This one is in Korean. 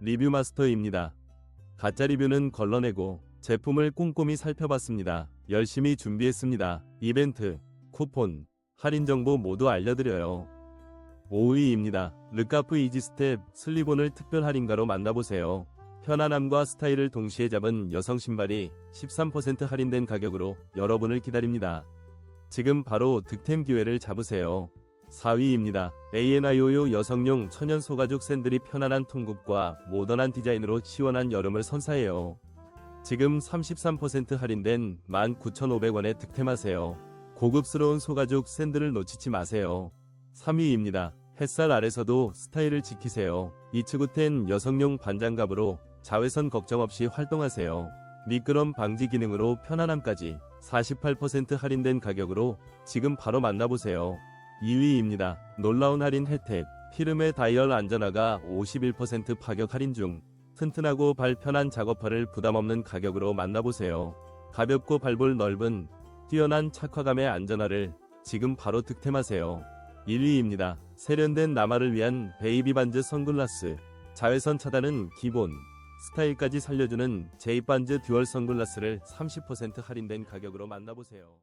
리뷰 마스터입니다. 가짜 리뷰는 걸러내고 제품을 꼼꼼히 살펴봤습니다. 열심히 준비했습니다. 이벤트, 쿠폰, 할인 정보 모두 알려드려요. 5위입니다. 르카프 이지스텝 슬리본을 특별 할인가로 만나보세요. 편안함과 스타일을 동시에 잡은 여성 신발이 13% 할인된 가격으로 여러분을 기다립니다. 지금 바로 득템 기회를 잡으세요. 4위입니다. ANIO요 여성용 천연 소가죽 샌들이 편안한 통굽과 모던한 디자인으로 시원한 여름을 선사해요. 지금 33% 할인된 19,500원에 득템하세요. 고급스러운 소가죽 샌들을 놓치지 마세요. 3위입니다. 햇살 아래서도 스타일을 지키세요. 이츠구텐 여성용 반장갑으로 자외선 걱정 없이 활동하세요. 미끄럼 방지 기능으로 편안함까지 48% 할인된 가격으로 지금 바로 만나보세요. 2위입니다. 놀라운 할인 혜택. 피르메 다이얼 안전화가 51% 파격 할인 중 튼튼하고 발 편한 작업화를 부담 없는 가격으로 만나보세요. 가볍고 발볼 넓은 뛰어난 착화감의 안전화를 지금 바로 득템하세요. 1위입니다. 세련된 남아를 위한 베이비 반즈 선글라스. 자외선 차단은 기본. 스타일까지 살려주는 제이 반즈 듀얼 선글라스를 30% 할인된 가격으로 만나보세요.